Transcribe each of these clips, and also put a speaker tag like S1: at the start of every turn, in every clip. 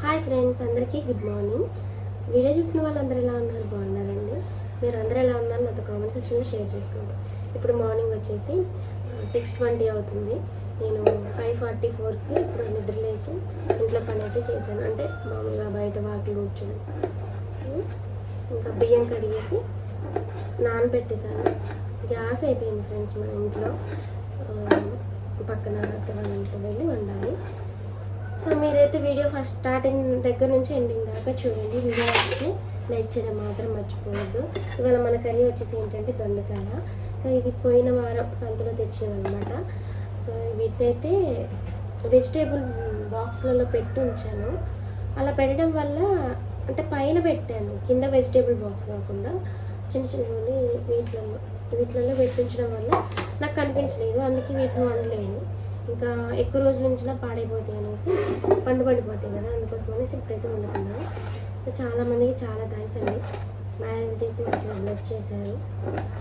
S1: Hi friends అందరికీ good morning. Video చూసిన వాళ్ళందరూ ఎలా ఉన్నారు? బాగున్నారండి. మీరు అందరూ ఎలా ఉన్నారు? నాతో కామెంట్ సెక్షన్లో షేర్ చేసుకోండి. ఇప్పుడు మార్నింగ్ వచ్చేసి సిక్స్ ట్వంటీ అవుతుంది. నేను ఫైవ్ ఫార్టీ ఫోర్కి ఇప్పుడు నిద్ర లేచి ఇంట్లో పని అయితే చేశాను. అంటే మామూలుగా బయట వాకిలు కూర్చొని. ఇంకా బియ్యం కడిగేసి నానబెట్టేశాను గ్యాస్ అయిపోయింది ఫ్రెండ్స్ మన ఇంట్లో. పక్కన అత్త వాళ్ళ ఇంట్లో వెళ్ళి వండాలి. సో మీరైతే వీడియో ఫస్ట్ స్టార్టింగ్ దగ్గర నుంచి ఎండింగ్ దాకా చూడండి. వీడియో అయితే లైక్ చేయడం మాత్రం మర్చిపోవద్దు. ఇవాళ మన కర్రీ వచ్చేసి ఏంటంటే దొండకాయ. సో ఇది పోయిన వారం సంతలో అనమాట సో వీటినైతే వెజిటేబుల్ బాక్స్లలో పెట్టి ఉంచాను. అలా పెట్టడం వల్ల అంటే పైన పెట్టాను. కింద వెజిటేబుల్ బాక్స్ కాకుండా చిన్న చిన్నవి వీటిలో వీటిలలో పెట్టించడం వల్ల నాకు కనిపించలేదు. అందుకే వీటిని వండలేను ఇంకా ఎక్కువ రోజుల నుంచినా పాడైపోతాయి అనేసి పండు పడిపోతాయి కదా అందుకోసం అనేసి ఇప్పుడైతే వండుకున్నాను. చాలామందికి చాలా మందికి చాలా థ్యాంక్స్ అండి. మ్యారేజ్ డేకి మంచిగా బ్లెస్ చేశారు.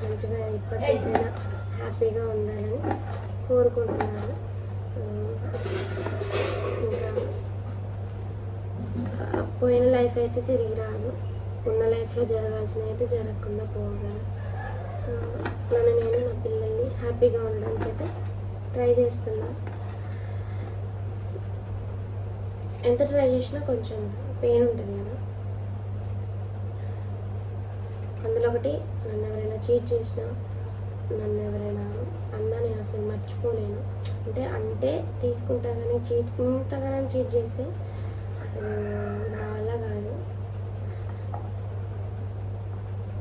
S1: మంచిగా ఇప్పటి నుంచైనా హ్యాపీగా ఉండాలని కోరుకుంటున్నాను. సో, ఇంకా పోయిన లైఫ్ అయితే తిరిగి రాదు. ఉన్న లైఫ్లో జరగాల్సినవి అయితే జరగకుండా పోగలను సో నన్ను నేను నా పిల్లల్ని హ్యాపీగా ఉండడానికి అయితే ట్రై చేస్తున్నా. ఎంత ట్రై చేసినా కొంచెం పెయిన్ ఉంటుంది కదా. అందులో ఒకటి నన్ను ఎవరైనా చీట్ చేసినా నన్ను ఎవరైనా అన్నా నేను అసలు మర్చిపోలేను. అంటే అంటే తీసుకుంటా కానీ చీట్ ఇంతగానో చీట్ చేస్తే అసలు నా వల్ల కాదు.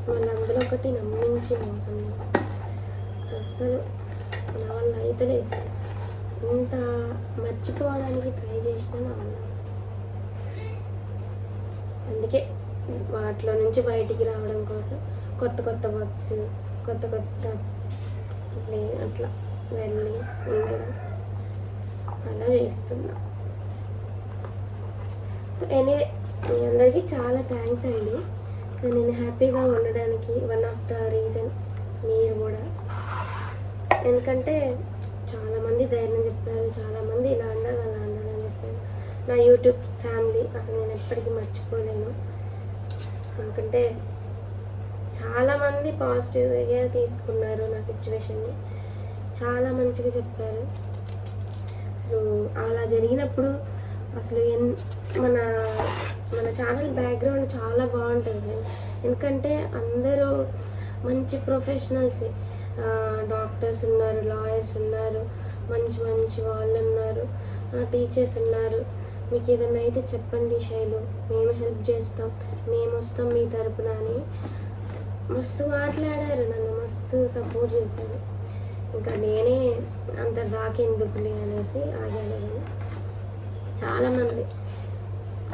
S1: మళ్ళీ అందులో ఒకటి నమ్మించి మోసం చేస్తాను అసలు నా వల్ల అయితే లేదు ఫ్రెండ్స్ ఇంత మర్చిపోవడానికి ట్రై చేసినా నా వల్ల అందుకే వాటిలో నుంచి బయటికి రావడం కోసం కొత్త కొత్త వర్క్స్ కొత్త కొత్త అట్లా వెళ్ళి ఉండడం అలా చేస్తున్నా. సో ఎనీవే మీ అందరికీ చాలా థ్యాంక్స్ అండి. సో నేను హ్యాపీగా ఉండడానికి వన్ ఆఫ్ ద రీజన్ మీరు కూడా ఎందుకంటే చాలామంది ధైర్యం చెప్పారు చాలామంది ఇలా ఉండాలి అలా ఉండాలి అని చెప్పారు. నా యూట్యూబ్ ఫ్యామిలీ అసలు నేను ఎప్పటికీ మర్చిపోలేను. ఎందుకంటే చాలామంది పాజిటివ్గా తీసుకున్నారు నా సిచ్యువేషన్ని. చాలా మంచిగా చెప్పారు. అసలు అలా జరిగినప్పుడు అసలు ఎన్ మన మన ఛానల్ బ్యాక్గ్రౌండ్ చాలా బాగుంటుంది. ఫ్రెండ్స్ ఎందుకంటే అందరూ మంచి ప్రొఫెషనల్స్. డాక్టర్స్ ఉన్నారు లాయర్స్ ఉన్నారు మంచి మంచి వాళ్ళు ఉన్నారు టీచర్స్ ఉన్నారు. మీకు ఏదైనా అయితే చెప్పండి శైలు మేము హెల్ప్ చేస్తాం మేము వస్తాం మీ తరపున అని. మస్తు మాట్లాడారు నన్ను మస్తు సపోర్ట్ చేశారు. ఇంకా నేనే అంత దాకెందుకులే అనేసి ఆగాను చాలామంది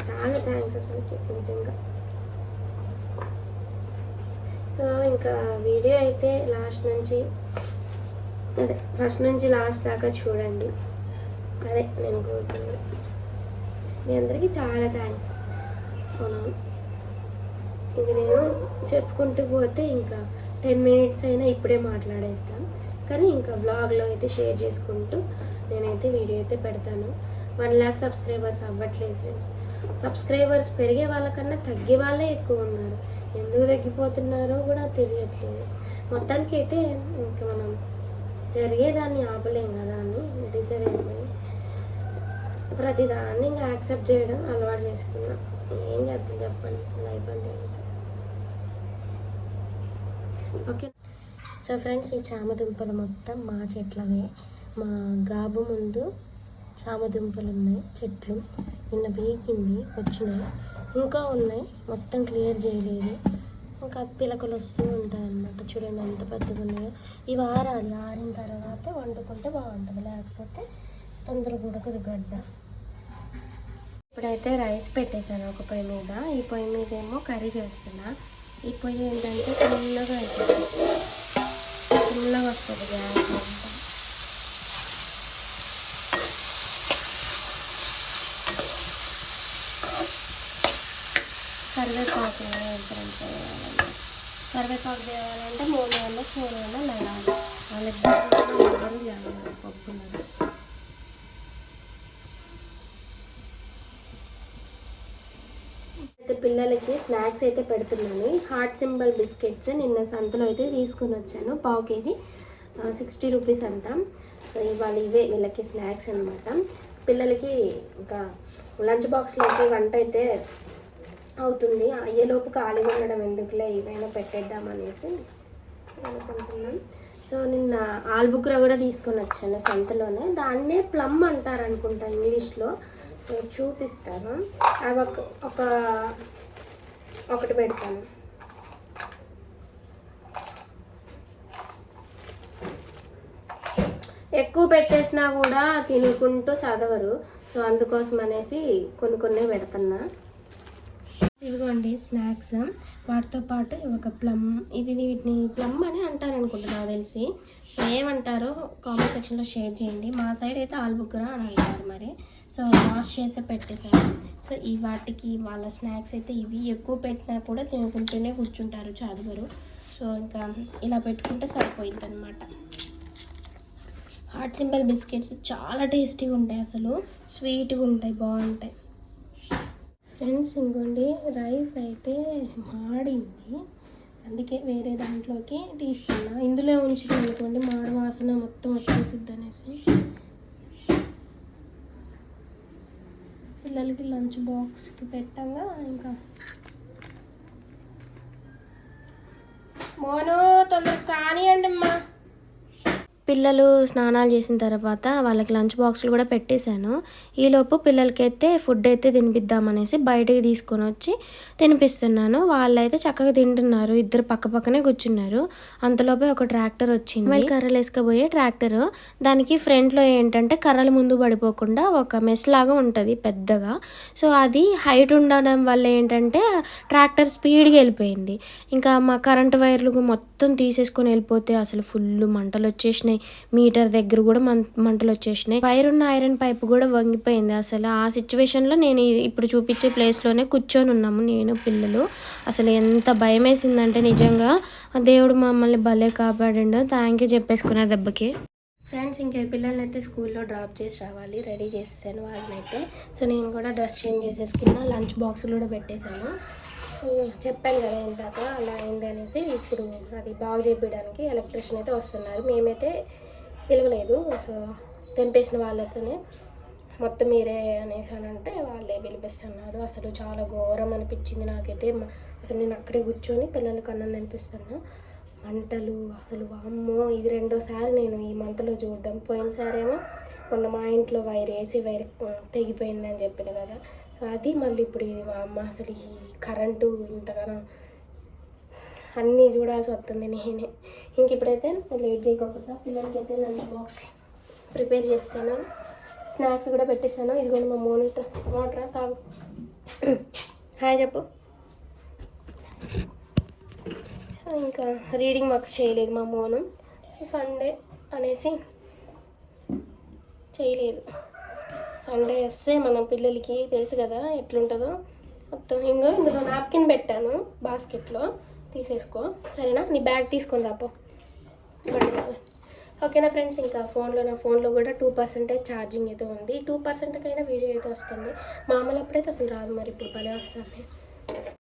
S1: చాలా థ్యాంక్స్ అసలుకి నిజంగా. సో ఇంకా వీడియో అయితే లాస్ట్ నుంచి అదే ఫస్ట్ నుంచి లాస్ట్ దాకా చూడండి. అదే నేను కోరుతున్నాను. మీ అందరికీ చాలా థ్యాంక్స్ అవును? ఇంక నేను చెప్పుకుంటూ పోతే ఇంకా టెన్ మినిట్స్ అయినా ఇప్పుడే మాట్లాడేస్తాను కానీ ఇంకా వ్లాగ్లో అయితే షేర్ చేసుకుంటూ నేనైతే వీడియో అయితే పెడతాను. వన్ ల్యాక్ సబ్స్క్రైబర్స్ అవ్వట్లేదు ఫ్రెండ్స్ సబ్స్క్రైబర్స్ పెరిగే వాళ్ళకన్నా తగ్గే వాళ్ళే ఎక్కువ ఉన్నారు. ఎందుకు తగ్గిపోతున్నారో కూడా తెలియట్లేదు. మొత్తానికి అయితే ఇంకా మనం జరిగేదాన్ని ఆపలేం కదా అని. డిసైడ్ అయిపోయి ప్రతిదాన్ని ఇంకా యాక్సెప్ట్ చేయడం అలవాటు చేసుకున్నా. ఏం చేద్దాం చెప్పండి. లైఫ్ అంటే ఓకే. సో ఫ్రెండ్స్ ఈ చామదుంపలు మొత్తం మా చెట్లవే. మా గాబు ముందు చామదుంపలు ఉన్నాయి చెట్లు. నిన్న బీకింది వచ్చినాయి. ఇంకా ఉన్నాయి. మొత్తం క్లియర్ చేయలేదు. ఇంకా పిలకలు వస్తూ ఉంటాయి అన్నమాట. చూడండి ఎంత పెద్దగా ఉన్నాయో. ఇవి ఆరాలి ఆరిన తర్వాత వండుకుంటే బాగుంటుంది. లేకపోతే తొందరగా ఉడకదు గడ్డ. ఇప్పుడైతే రైస్ పెట్టేశాను ఒక పొయ్యి మీద. ఈ పొయ్యి మీద ఏమో కర్రీ చేస్తున్నా. ఈ పొయ్యి ఏంటంటే చిన్నగా అవుతుంది చిన్నగా వస్తుంది గ్యాస్ అంతా. కరివేపాకు ఎంతరం కరివేపాకు తేవాలంటే మూడు వేలు మూడు వేలు వెళ్ళాలి వాళ్ళిద్దరు ఇద్దరు చేయాలి పప్పున్నది అయితే పిల్లలకి స్నాక్స్ అయితే పెడుతున్నాను. హార్ట్ సింబల్ బిస్కెట్స్ నిన్న సంతలో అయితే తీసుకుని వచ్చాను. పావు కేజీ సిక్స్టీ రూపీస్ అంట. సో ఇవాళ ఇవే వీళ్ళకి స్నాక్స్ అనమాట పిల్లలకి ఇంకా లంచ్ బాక్స్లోకి వంట అయితే అవుతుంది. అయ్యేలోపు ఖాళీగా ఉండడం ఎందుకులే? ఇవైనా పెట్టేద్దామనేసి అనుకుంటున్నాం. సో నిన్న ఆల్బుక్రా కూడా తీసుకొని వచ్చాను సంతలోనే. దాన్నే ప్లమ్ అంటారు అనుకుంటా ఇంగ్లీష్లో. సో చూపిస్తాను. అవి ఒక ఒక ఒకటి పెడతాను. ఎక్కువ పెట్టేసినా కూడా తినుకుంటూ చదవరు. సో అందుకోసం అనేసి కొన్ని కొన్ని పెడుతున్నా. ఇవిగోండి స్నాక్స్. వాటితో పాటు ఒక ప్లమ్ ఇది వీటిని ప్లమ్ అని అంటారు అనుకుంటా నాకు తెలిసి. సో ఏమంటారో కామెంట్ సెక్షన్లో షేర్ చేయండి. మా సైడ్ అయితే ఆల్బుక్రా అని అంటారు మరి. సో వాష్ చేసే పెట్టేశాను సో ఈ వాటికి వాళ్ళ స్నాక్స్ అయితే ఇవి. ఎక్కువ పెట్టినా కూడా తినుకుంటూనే కూర్చుంటారు చదువురు సో ఇంకా ఇలా పెట్టుకుంటే సరిపోయింది అనమాట హార్ట్ సింబల్ బిస్కెట్స్ చాలా టేస్టీగా ఉంటాయి అసలు. స్వీట్గా ఉంటాయి బాగుంటాయి ఫ్రెండ్స్ ఇంకోండి రైస్ అయితే మాడింది. అందుకే వేరే దాంట్లోకి తీసుకున్నా ఇందులో ఉంచిన అనుకోండి మాడ వాసన మొత్తం వచ్చేసిద్ది అనేసి పిల్లలకి లంచ్ బాక్స్కి పెట్టంగా ఇంకా. మోను తొందరగా కానివ్వండి అమ్మా పిల్లలు స్నానాలు చేసిన తర్వాత వాళ్ళకి లంచ్ బాక్సులు కూడా పెట్టేశాను. ఈలోపు పిల్లలకైతే ఫుడ్ అయితే తినిపిద్దామనేసి బయటికి తీసుకొని వచ్చి తినిపిస్తున్నాను. వాళ్ళైతే చక్కగా తింటున్నారు. ఇద్దరు పక్క పక్కనే కూర్చున్నారు. అంతలోపే ఒక ట్రాక్టర్ వచ్చింది. వాళ్ళు కర్రలు వేసుకపోయే ట్రాక్టర్. దానికి ఫ్రంట్లో ఏంటంటే కర్రలు ముందు పడిపోకుండా ఒక మెస్ లాగా ఉంటుంది పెద్దగా. సో అది హైట్ ఉండడం వల్ల ఏంటంటే ట్రాక్టర్ స్పీడ్గా వెళ్ళిపోయింది. ఇంకా మా కరెంటు వైర్లు మొత్తం మొత్తం తీసేసుకొని వెళ్ళిపోతే అసలు ఫుల్ మంటలు వచ్చేసినాయి. మీటర్ దగ్గర కూడా మం మంటలు వచ్చేసినాయి. వైర్ ఉన్న ఐరన్ పైప్ కూడా వంగిపోయింది. అసలు ఆ సిచ్యువేషన్లో నేను ఇప్పుడు చూపించే ప్లేస్లోనే కూర్చొని ఉన్నాము. నేను పిల్లలు. అసలు ఎంత భయం వేసిందంటే నిజంగా ఆ దేవుడు మమ్మల్ని భలే కాపాడండు. థ్యాంక్ యూ చెప్పేసుకున్న దెబ్బకి. ఫ్రెండ్స్ ఇంకా పిల్లల్ని అయితే స్కూల్లో డ్రాప్ చేసి రావాలి. రెడీ చేసేసాను వాళ్ళని అయితే సో నేను కూడా డ్రెస్ చేంజ్ చేసేసుకున్నా లంచ్ బాక్స్ కూడా పెట్టేశాను. చెప్పాను కదా ఇందాక అలా అయింది అనేసి ఇప్పుడు అది బాగు చేయించడానికి ఎలక్ట్రిషియన్ అయితే వస్తున్నారు. మేమైతే పిలవలేదు. సో తెంపేసిన వాళ్ళతోనే మొత్తం మీరే అనేసి అని అంటే వాళ్ళే పిలిపిస్తున్నారు. అసలు చాలా ఘోరం అనిపించింది నాకైతే. మ- అసలు నేను అక్కడే కూర్చొని పిల్లలకు అన్నం అనిపిస్తున్నా మంటలు అసలు అమ్మో ఇది రెండోసారి నేను ఈ మంటలో చూడడం. పోయినసారేమో మొన్న మా ఇంట్లో వైర్ వేసి వైర్ తెగిపోయిందని చెప్పిన కదా. అది మళ్ళీ ఇప్పుడు ఇది మా అమ్మ అసలు ఈ కరెంటు ఇంతగానో అన్నీ చూడాల్సి వస్తుంది నేనే. ఇంక ఇప్పుడైతే లేట్ చేయకుండా పిల్లలకి అయితే లంచ్ బాక్స్ ప్రిపేర్ చేస్తాను. స్నాక్స్ కూడా పెట్టేస్తాను ఇది కూడా మా మోనిటర్ వాటర్ తాగు. హాయ్ చెప్పు. ఇంకా రీడింగ్ వర్క్స్ చేయలేదు మా మోను. సండే అనేసి చేయలేదు. సండే వస్తే మన పిల్లలకి తెలుసు కదా ఎట్లుంటుందో. మొత్తం ఇంకో ఇందులో నాప్కిన్ పెట్టాను బాస్కెట్లో. తీసేసుకో. సరేనా? నీ బ్యాగ్ తీసుకొని రాపో. ఓకేనా ఫ్రెండ్స్? ఇంకా ఫోన్లో నా ఫోన్లో కూడా టూ పర్సెంటేజ్ ఛార్జింగ్ అయితే ఉంది. టూ పర్సెంట్కైనా వీడియో అయితే వస్తుంది. మామూలు అప్పుడైతే అసలు రాదు మరి ఇప్పుడు భలే వస్తుంది.